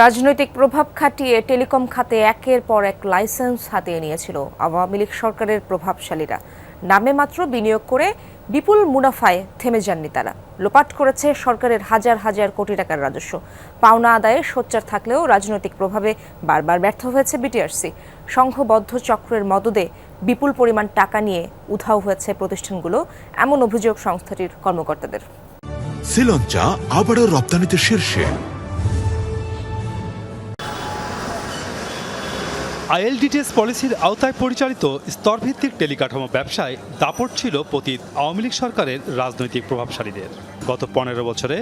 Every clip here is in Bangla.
রাজনৈতিক প্রভাব খাটিয়ে টেলিকম খাতে একের পর এক লাইসেন্স হাতিয়ে নিয়েছিল আওয়ামী লীগ সরকারের প্রভাবশালীরা। নামে মাত্র বিনিয়োগ করে বিপুল মুনাফায় থেমে যাননি তারা। লোপাট করেছে সরকারের হাজার হাজার কোটি টাকার রাজস্ব। পাওনা আদায়ে সোচ্চার থাকলেও রাজনৈতিক প্রভাবে বারবার ব্যর্থ হয়েছে বিটিআরসি। সংঘবদ্ধ চক্রের মদদে বিপুল পরিমাণ টাকা নিয়ে উধাও হয়েছে প্রতিষ্ঠানগুলো, এমন অভিযোগ সংস্থাটির কর্মকর্তাদের। শ্রীলঞ্চা আবারও রপ্তানিতে শীর্ষে। আইএলডিটিএস পলিসির আওতায় পরিচালিত স্তরভিত্তিক টেলিকাঠামো ব্যবসায় দাপট ছিল পতীত আওয়ামী লীগ সরকারের রাজনৈতিক প্রভাবশালীদের। গত পনেরো বছরে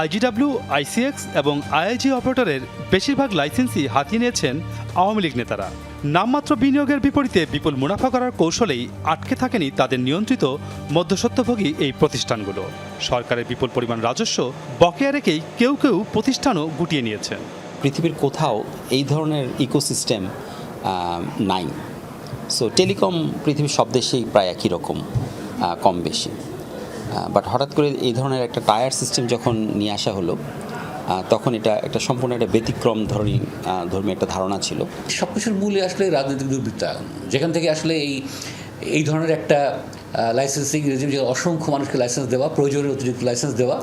আইজিডাব্লিউ, আইসিএক্স এবং আইআইজি অপারেটরের বেশিরভাগ লাইসেন্সই হাতিয়ে নিয়েছেন আওয়ামী লীগ নেতারা। নামমাত্র বিনিয়োগের বিপরীতে বিপুল মুনাফা করার কৌশলেই আটকে থাকেনি তাদের নিয়ন্ত্রিত মধ্যস্বত্বভোগী এই প্রতিষ্ঠানগুলো। সরকারের বিপুল পরিমাণ রাজস্ব বকেয়া রেখেই কেউ কেউ প্রতিষ্ঠানও গুটিয়ে নিয়েছেন। পৃথিবীর কোথাও এই ধরনের ইকোসিস্টেম নাই। সো টেলিকম পৃথিবীর সব দেশেই প্রায় একই রকম কম বেশি। বাট হঠাৎ করে এই ধরনের একটা টায়ার সিস্টেম যখন নিয়ে আসা হলো তখন এটা একটা সম্পূর্ণ একটা ব্যতিক্রম ধর্মী ধর্মী একটা ধারণা ছিল। সব কিছুর মূলে আসলে রাজনৈতিক দুর্বৃত্তায়ন যেখান থেকে আসলে এই এই ধরনের একটা লাইসেন্সিং রেজিম যে অসংখ্য মানুষকে লাইসেন্স দেওয়া, প্রয়োজনীয় অতিরিক্ত লাইসেন্স দেওয়া,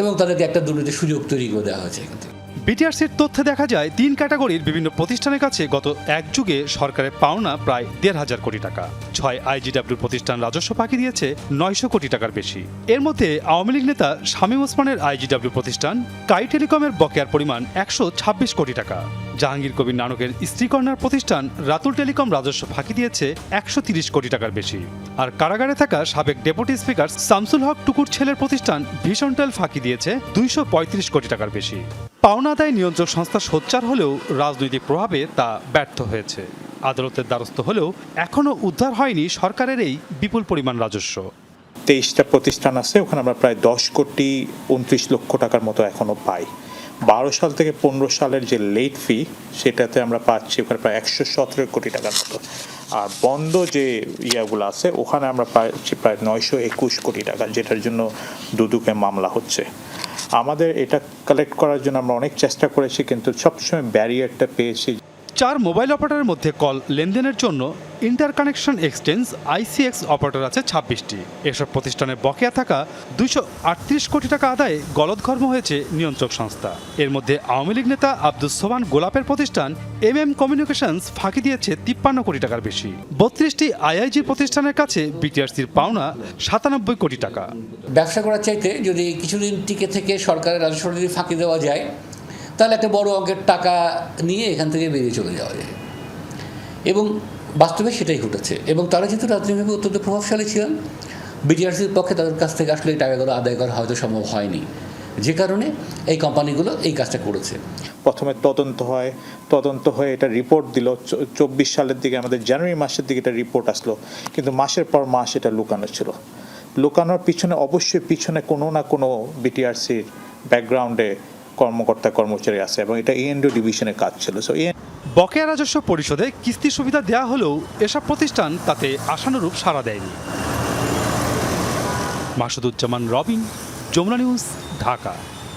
এবং তাদেরকে একটা দুর্নীতির সুযোগ তৈরি করে দেওয়া হয়েছে এখান থেকে। বিটিআরসির তথ্যে দেখা যায়, তিন ক্যাটাগরির বিভিন্ন প্রতিষ্ঠানের কাছে গত এক যুগে সরকারের পাওনা প্রায় দেড় হাজার কোটি টাকা। ছয় আইজিডাব্লিউ প্রতিষ্ঠান রাজস্ব ফাঁকি দিয়েছে নয়শো কোটি টাকার বেশি। এর মধ্যে আওয়ামী লীগ নেতা শামীম ওসমানের আইজিডাব্লিউ প্রতিষ্ঠান কাই টেলিকমের বকেয়ার পরিমাণ একশো ছাব্বিশ কোটি টাকা। জাহাঙ্গীর কবির নানকের স্ত্রী কন্যার প্রতিষ্ঠান রাতুল টেলিকম রাজস্ব ফাঁকি দিয়েছে একশো তিরিশ কোটি টাকার বেশি। আর কারাগারে থাকা সাবেক ডেপুটি স্পিকার শামসুল হক টুকুর ছেলের প্রতিষ্ঠান ভীষণ টেল ফাঁকি দিয়েছে দুইশো পঁয়ত্রিশ কোটি টাকার বেশি। পাওনা আদায় নিয়ন্ত্রক সংস্থা সোচ্চার হলেও রাজনৈতিক প্রভাবে তা ব্যর্থ হয়েছে। আদালতের দ্বারস্থ হলেও এখনও উদ্ধার হয়নি সরকারের এই বিপুল পরিমাণ রাজস্ব। তেইশটা প্রতিষ্ঠান আছে, ওখানে আমরা প্রায় দশ কোটি উনত্রিশ লক্ষ টাকার মতো এখনও পাই। বারো সাল থেকে পনেরো সালের যে লেট ফি সেটাতে আমরা পাচ্ছি ওখানে প্রায় একশো সতেরো কোটি টাকার মতো। আর বন্ধ যে ইয়াগুলো আছে, ওখানে আমরা পাচ্ছি প্রায় নয়শো একুশ কোটি টাকা, যেটার জন্য দুদুকে মামলা হচ্ছে। আমাদের এটা কালেক্ট করার জন্য আমরা অনেক চেষ্টা করেছি কিন্তু সবসময় ব্যারিয়ারটা পেয়েছি। চার মোবাইল অপারেটরের মধ্যে কল লেনদেনের জন্য ইন্টারকানেকশন এক্সচেঞ্জ আইসিএক্স অপারেটর আছে ছাব্বিশটি। এসব প্রতিষ্ঠানের বকেয়া থাকা দুইশো আটত্রিশ কোটি টাকা আদায়ে গলদঘর্ম হয়েছে নিয়ন্ত্রক সংস্থা। এর মধ্যে আওয়ামী লীগ নেতা আব্দুস সোবান গোলাপের প্রতিষ্ঠান এম এম কমিউনিকেশনস ফাঁকি দিয়েছে তিপ্পান্ন কোটি টাকার বেশি। বত্রিশটি আইআইজি প্রতিষ্ঠানের কাছে বিটিআরসির পাওনা সাতানব্বই কোটি টাকা। ব্যবসা করার চাইতে যদি কিছুদিন টিকে থেকে সরকারের রাজস্ব ফাঁকি দেওয়া যায় তাহলে একটা বড় অঙ্কের টাকা নিয়ে এখান থেকে বেরিয়ে চলে যাওয়া যায়। এবং বাস্তবে সেটাই ঘটেছে। এবং তারা যেহেতু রাজনৈতিকভাবে অত্যন্ত প্রভাবশালী ছিলেন। বিটিআরসির পক্ষে তাদের কাছ থেকে আসলে এই টাকাগুলো আদায় করা হয়তো সম্ভব হয়নি। যে কারণে এই কোম্পানিগুলো এই কাজটা করেছে। প্রথমে তদন্ত হয়। তদন্ত হয়ে এটা রিপোর্ট দিল। চব্বিশ সালের দিকে আমাদের জানুয়ারি মাসের দিকে এটা রিপোর্ট আসলো। কিন্তু মাসের পর মাস এটা লুকানো ছিল। লুকানোর পিছনে অবশ্যই পিছনে কোনো না কোনো বিটিআরসির ব্যাকগ্রাউন্ডে কর্মকর্তা, কর্মচারী আছে এবং এটা এএনডিও ডিভিশনের কাজ ছিল। সো বকেয়া রাজস্ব পরিষদে কিস্তি সুবিধা দেয়া হলেও এসব প্রতিষ্ঠান তাতে আশানুরূপ সাড়া দেয়নি। মাসুদুজ্জামান রবিন, যমুনা নিউজ, ঢাকা।